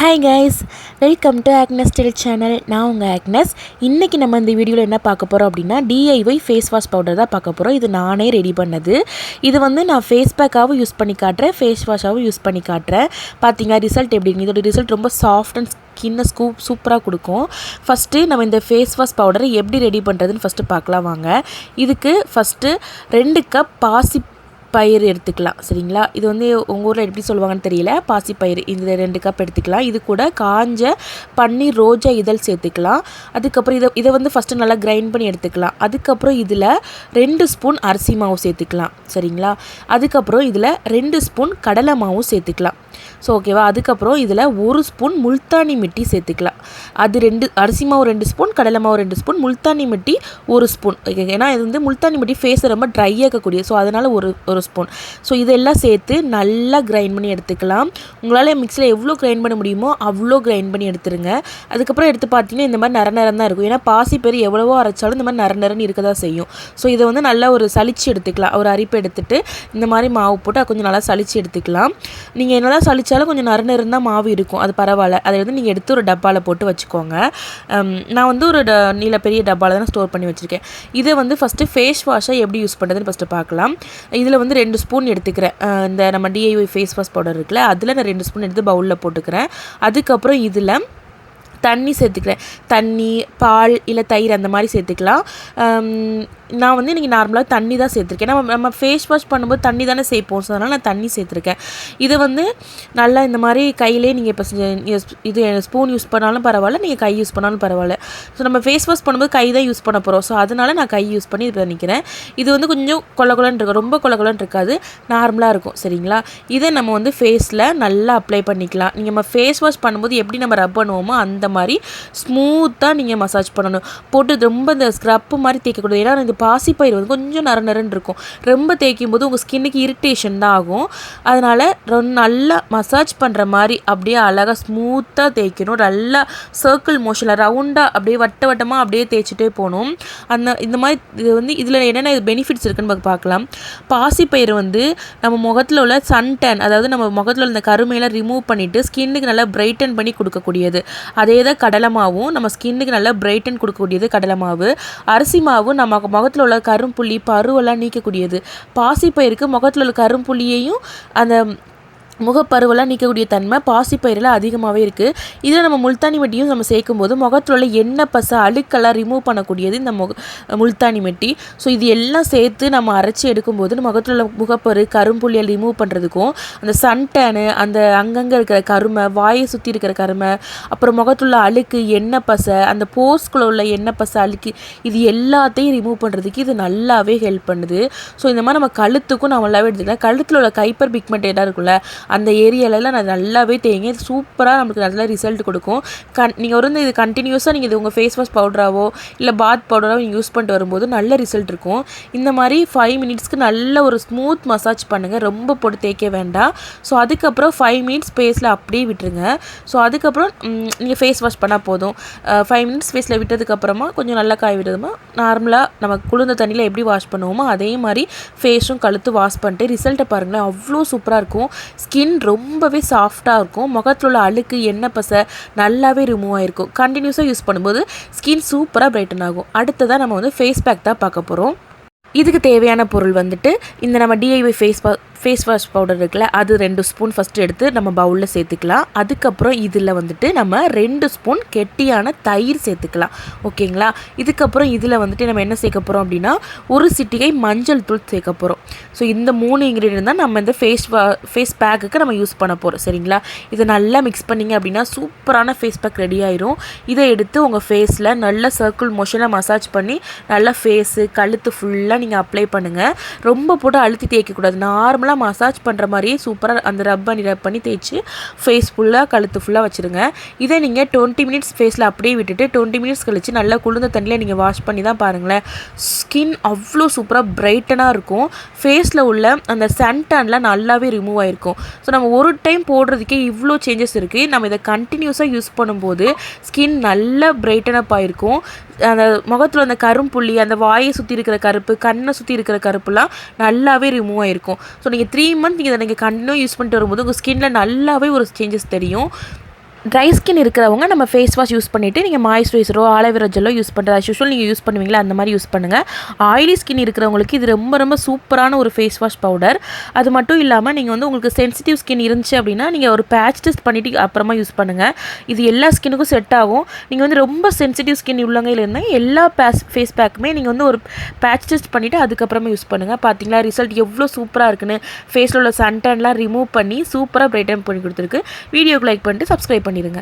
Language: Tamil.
Hi guys welcome to Agnes Del channel நான் உங்கள் ஆக்னஸ் இன்றைக்கி நம்ம இந்த வீடியோவில் என்ன பார்க்க போகிறோம் அப்படின்னா டிஐஒய் ஃபேஸ் வாஷ் பவுடர் தான் பார்க்க போகிறோம் இது நானே ரெடி பண்ணது. இது வந்து நான் ஃபேஸ் பேக்காகவும் யூஸ் பண்ணி காட்டுறேன் ஃபேஸ் வாஷாகவும் யூஸ் பண்ணி காட்டுறேன். பார்த்தீங்கன்னா ரிசல்ட் எப்படி இதோட ரிசல்ட் ரொம்ப சாஃப்ட் அண்ட் ஸ்கின்னை ஸ்கூப் சூப்பராக கொடுக்கும். ஃபஸ்ட்டு நம்ம இந்த ஃபேஸ் வாஷ் பவுடரை எப்படி ரெடி பண்ணுறதுன்னு ஃபஸ்ட்டு பார்க்கலாம் வாங்க. இதுக்கு ஃபஸ்ட்டு ரெண்டு கப் பாசி பயிர் எடுத்துக்கலாம் சரிங்களா? இது வந்து உங்கள் ஊரில் எப்படி சொல்லுவாங்கன்னு தெரியல. பாசிப்பயிறு இந்த ரெண்டு கப் எடுத்துக்கலாம். இது கூட காஞ்ச பன்னீர் ரோஜா இதழ் சேர்த்துக்கலாம். அதுக்கப்புறம் இதை இதை வந்து ஃபஸ்ட்டு நல்லா கிரைண்ட் பண்ணி எடுத்துக்கலாம். அதுக்கப்புறம் இதில் ரெண்டு ஸ்பூன் அரிசி மாவு சேர்த்துக்கலாம் சரிங்களா? அதுக்கப்புறம் இதில் ரெண்டு ஸ்பூன் கடலை மாவும் சேர்த்துக்கலாம். ஸோ ஓகேவா அதுக்கப்புறம் இதில் ஒரு ஸ்பூன் முல்தானி மிட்டி சேர்த்துக்கலாம். அது ரெண்டு அரிசி மாவு ரெண்டு ஸ்பூன் கடலை மாவு ரெண்டு ஸ்பூன் முல்தானி மிட்டி ஒரு ஸ்பூன். ஏன்னா இது வந்து முல்தானி மிட்டி ஃபேஸை ரொம்ப ட்ரை ஆக்கக்கூடிய ஸோ அதனால் ஒரு ஒரு ஸ்பூன். ஸோ இதெல்லாம் சேர்த்து நல்லா கிரைண்ட் பண்ணி எடுத்துக்கலாம். உங்களால் மிக்சியில் எவ்வளோ கிரைண்ட் பண்ண முடியுமோ அவ்வளோ கிரைண்ட் பண்ணி எடுத்துருங்க. அதுக்கப்புறம் எடுத்து பார்த்தீங்கன்னா இந்த மாதிரி நர நேரம் தான் இருக்கும். ஏன்னா பாசி பேர் எவ்வளவோ அரைச்சாலும் இந்த மாதிரி நர நரன்னு இருக்க தான் செய்யும். ஸோ இதை வந்து நல்லா ஒரு சளிச்சு எடுத்துக்கலாம். ஒரு அரிப்பு எடுத்துகிட்டு இந்த மாதிரி மாவு போட்டு கொஞ்சம் நல்லா சளிச்சு எடுத்துக்கலாம். நீங்கள் என்னதான் சளிச்சாலும் கொஞ்சம் நறு இருந்தால் மாவு இருக்கும். அது பரவாயில்ல. அதை வந்து நீங்கள் எடுத்து ஒரு டப்பாவில் போட்டு வச்சுக்கோங்க. நான் வந்து ஒரு ட நீல பெரிய டப்பாவில் தான் ஸ்டோர் பண்ணி வச்சுருக்கேன். இதை வந்து ஃபஸ்ட்டு ஃபேஸ் வாஷை எப்படி யூஸ் பண்ணுறதுன்னு ஃபஸ்ட்டு பார்க்கலாம். இதில் வந்து ரெண்டு ஸ்பூன் எடுத்துக்கிறேன். இந்த நம்ம டிஐஒய் ஃபேஸ் வாஷ் பவுடர் இருக்குல்ல அதில் நான் ரெண்டு ஸ்பூன் எடுத்து பவுலில் போட்டுக்கிறேன். அதுக்கப்புறம் இதில் தண்ணி சேர்த்துக்கிறேன். தண்ணி பால் இல்லை தயிர் அந்த மாதிரி சேர்த்துக்கலாம். நான் வந்து இன்றைக்கி நார்மலாக தண்ணி தான் சேர்த்துருக்கேன். நம்ம நம்ம ஃபேஸ் வாஷ் பண்ணும்போது தண்ணி தானே சேர்ப்போம். ஸோ அதனால் நான் தண்ணி சேர்த்துருக்கேன். இதை வந்து நல்லா இந்த மாதிரி கையிலே நீங்கள் இப்போ இது ஸ்பூன் யூஸ் பண்ணாலும் பரவாயில்ல நீங்கள் கை யூஸ் பண்ணாலும் பரவாயில்ல. ஸோ நம்ம ஃபேஸ் வாஷ் பண்ணும்போது கை தான் யூஸ் பண்ண போகிறோம் ஸோ அதனால் நான் கை யூஸ் பண்ணி இது பண்ணிக்கிறேன் இது வந்து கொஞ்சம் கொல கொலன்னு இருக்கும் ரொம்ப கொல கொலன்னு இருக்காது. நார்மலாக இருக்கும். சரிங்களா? இதை நம்ம வந்து ஃபேஸில் நல்லா அப்ளை பண்ணிக்கலாம். நீங்கள் நம்ம ஃபேஸ் வாஷ் பண்ணும்போது எப்படி நம்ம ரப் பண்ணுவோமோ அந்த மாதிரி ஸ்மூத்தாக நீங்கள் மசாஜ் பண்ணணும். போட்டு ரொம்ப இந்த ஸ்க்ரப்பு மாதிரி தேய்க்கக்கூடாது ஏன்னா இந்த பாசிப்பயிர் வந்து கொஞ்சம் நர நரன்னு இருக்கும். ரொம்ப தேய்க்கும் போது உங்கள் ஸ்கின்னுக்கு இரிட்டேஷன் தான் ஆகும். அதனால் ரொம்ப நல்லா மசாஜ் பண்ணுற மாதிரி அப்படியே அழகாக ஸ்மூத்தாக தேய்க்கணும். நல்லா சர்க்கிள் மோஷனில் ரவுண்டாக அப்படியே வட்ட வட்டமாக அப்படியே தேய்ச்சிட்டே போகணும். அந்த இந்த மாதிரி இது வந்து இதில் என்னென்ன பெனிஃபிட்ஸ் இருக்குன்னு பார்க்கலாம் பாசிப்பயிர் வந்து நம்ம முகத்தில் உள்ள சன் டேன் அதாவது நம்ம முகத்தில் உள்ள கருமையெல்லாம் ரிமூவ் பண்ணிவிட்டு ஸ்கின்னுக்கு நல்லா பிரைட்டன் பண்ணி கொடுக்கக்கூடியது. அதே தான் கடலை மாவும் நம்ம ஸ்கின்னுக்கு நல்லா பிரைட்டன் கொடுக்கக்கூடியது கடலை மாவு. அரிசி மாவு நம்ம முகத்தில் முகத்தில் உள்ள கரும்புள்ளி பருவெல்லாம் நீக்கக்கூடியது. பாசிப்பயிருக்கு முகத்தில் உள்ள கரும்புள்ளியையும் அந்த முகப்பருவெல்லாம் நீக்கக்கூடிய தன்மை பாசிப்பயிரில் அதிகமாகவே இருக்குது இதில் நம்ம முல்தானி மெட்டியும் நம்ம சேர்க்கும் போது முகத்தில் உள்ள எண்ணெய் பசை அழுக்கெல்லாம் ரிமூவ் பண்ணக்கூடியது இந்த முக முல்தானி மெட்டி. ஸோ இது எல்லாம் சேர்த்து நம்ம அரைச்சி எடுக்கும்போது முகத்தில் உள்ள முகப்பரு கரும்புள்ளியை ரிமூவ் பண்ணுறதுக்கும் அந்த சன்டேனு அந்த அங்கங்கே இருக்கிற கருமை வாயை சுற்றி இருக்கிற கருமை அப்புறம் முகத்துள்ள அழுக்கு எண்ணெய் பசை அந்த போஸ்குள்ள உள்ள எண்ணெய் பசை அழுக்கு இது எல்லாத்தையும் ரிமூவ் பண்ணுறதுக்கு இது நல்லாவே ஹெல்ப் பண்ணுது. ஸோ இந்த மாதிரி நம்ம கழுத்துக்கும் நம்ம நல்லாவே எடுத்துக்கலாம். கழுத்தில் உள்ள கைப்பர் பிக்மெண்ட் இருக்குல்ல அந்த ஏரியாலலாம் நான் நல்லாவே தேங்க சூப்பராக நமக்கு நல்ல ரிசல்ட் கொடுக்கும். கன் நீங்கள் வந்து இது கண்டினியூஸாக நீங்கள் இது உங்கள் ஃபேஸ் வாஷ் பவுடராவோ இல்லை பாத் பவுடராகவோ நீங்கள் யூஸ் பண்ணிட்டு வரும்போது நல்ல ரிசல்ட் இருக்கும். இந்த மாதிரி ஃபைவ் மினிட்ஸ்க்கு நல்ல ஒரு ஸ்மூத் மசாஜ் பண்ணுங்கள் ரொம்ப போட்டு தேய்க்க வேண்டாம். ஸோ அதுக்கப்புறம் ஃபைவ் மினிட்ஸ் ஃபேஸில் அப்படியே விட்டுருங்க. ஸோ அதுக்கப்புறம் நீங்கள் ஃபேஸ் வாஷ் பண்ணால் போதும். ஃபைவ் மினிட்ஸ் ஃபேஸில் விட்டதுக்கப்புறமா கொஞ்சம் நல்லா காய் விட்டதுமா நார்மலாக நம்ம குளிர்ந்த தண்ணியில் எப்படி வாஷ் பண்ணுவோமோ அதே மாதிரி ஃபேஸும் கழுத்து வாஷ் பண்ணிட்டு ரிசல்ட்டை பாருங்களேன் அவ்வளோ சூப்பராக இருக்கும். ஸ்கின் ரொம்பவே சாஃப்டாக இருக்கும். முகத்தில் உள்ள அழுக்கு எண்ணெய் பசை நல்லாவே ரிமூவ் ஆகிருக்கும் கண்டினியூஸாக யூஸ் பண்ணும்போது ஸ்கின் சூப்பராக பிரைட்டன் ஆகும். அடுத்ததாக நம்ம வந்து ஃபேஸ் பேக் தான் பார்க்க போகிறோம் இதுக்கு தேவையான பொருள் வந்துட்டு இந்த நம்ம DIY face face wash powder இருக்குல்ல அது ரெண்டு ஸ்பூன் ஃபஸ்ட்டு எடுத்து நம்ம பவுலில் சேர்த்துக்கலாம். அதுக்கப்புறம் இதில் வந்துட்டு நம்ம ரெண்டு ஸ்பூன் கெட்டியான தயிர் சேர்த்துக்கலாம். ஓகேங்களா? இதுக்கப்புறம் இதில் வந்துட்டு நம்ம என்ன சேர்க்க போகிறோம் அப்படின்னா ஒரு சிட்டிகை மஞ்சள் தூள் சேர்க்க போகிறோம் ஸோ இந்த மூணு இன்க்ரீடியன்ட் தான் நம்ம இந்த ஃபேஸ் வா ஃபேஸ் பேக்குக்கு நம்ம யூஸ் பண்ண போகிறோம் சரிங்களா? இதை நல்லா மிக்ஸ் பண்ணிங்க அப்படின்னா சூப்பரான ஃபேஸ் பேக் ரெடி ஆயிரும். இதை எடுத்து உங்கள் ஃபேஸில் நல்ல சர்க்கிள் மோஷனாக மசாஜ் பண்ணி நல்லா ஃபேஸு கழுத்து ஃபுல்லாக நீங்கள் அப்ளை பண்ணுங்கள் ரொம்ப போட்டு அழுத்தி தேய்க்கக்கூடாது நார்மலாக நார்மலாக மசாஜ் பண்ணுற மாதிரியே சூப்பராக அந்த ரப் பண்ணி ரப் பண்ணி தேய்ச்சி ஃபேஸ் ஃபுல்லாக கழுத்து ஃபுல்லாக வச்சுருங்க. இதை நீங்கள் டுவெண்ட்டி மினிட்ஸ் ஃபேஸில் அப்படியே விட்டுட்டு டுவெண்ட்டி மினிட்ஸ் கழித்து நல்லா குளிர்ந்த தண்ணியில் நீங்கள் வாஷ் பண்ணி தான் பாருங்களேன். ஸ்கின் அவ்வளோ சூப்பராக பிரைட்டனாக இருக்கும். ஃபேஸில் உள்ள அந்த சன்டான்லாம் நல்லாவே ரிமூவ் ஆகிருக்கும் ஸோ நம்ம ஒரு டைம் போடுறதுக்கே இவ்வளோ சேஞ்சஸ் இருக்குது நம்ம இதை கண்டினியூஸாக யூஸ் பண்ணும்போது ஸ்கின் நல்லா பிரைட்டனப் ஆகிருக்கும் அந்த முகத்தில் அந்த கரும்புள்ளி அந்த வாயை சுற்றி இருக்கிற கருப்பு கண்ணை சுற்றி இருக்கிற கருப்புலாம் நல்லாவே ரிமூவ் ஆகிருக்கும் ஸோ நீங்கள் த்ரீ மந்த் நீங்கள் இதை நீங்கள் கண்டினியூ யூஸ் பண்ணிட்டு வரும்போது உங்கள் ஸ்கின்னில் நல்லாவே ஒரு சேஞ்சஸ் தெரியும். ட்ரை ஸ்கின் இருக்கிறவங்க நம்ம ஃபேஸ் வாஷ் யூஸ் பண்ணிவிட்டு நீங்கள் மாய்ஸ்சரைசரோ ஆலோவேரா ஜெல்லோ யூஸ் பண்ணுறது as நீங்கள் யூஸ் பண்ணுவீங்களா அந்த மாதிரி யூஸ் பண்ணுங்கள் ஆயிலி ஸ்கின் இருக்கிறவங்களுக்கு இது ரொம்ப ரொம்ப சூப்பரான ஒரு ஃபேஸ் வாஷ் பவுடர் அது மட்டும் இல்லாமல் நீங்கள் வந்து உங்களுக்கு சென்சிட்டிவ் ஸ்கின் இருந்துச்சு அப்படின்னா நீங்கள் ஒரு பேட்ச் டெஸ்ட் பண்ணிவிட்டு அப்புறமா யூஸ் பண்ணுங்கள் இது எல்லா ஸ்கின்னுக்கும் செட் ஆகும். நீங்கள் வந்து ரொம்ப சென்சிட்டிவ் ஸ்கின் உள்ளவங்க இருந்தால் எல்லா பேஸ் ஃபேஸ் பேக்குமே நீங்கள் வந்து ஒரு பேட்ச் டெஸ்ட் பண்ணிவிட்டு அதுக்கப்புறமா யூஸ் பண்ணுங்கள் பார்த்தீங்களா ரிசல்ட் எவ்வளோ சூப்பராக இருக்குன்னு. ஃபேஸில் உள்ள சன்டன்லாம் ரிமூவ் பண்ணி சூப்பராக பிரைட்டன் பண்ணி கொடுத்துருக்கு. வீடியோக்கு லைக் பண்ணிட்டு சப்ஸ்கிரைப் பண்ணிடுங்க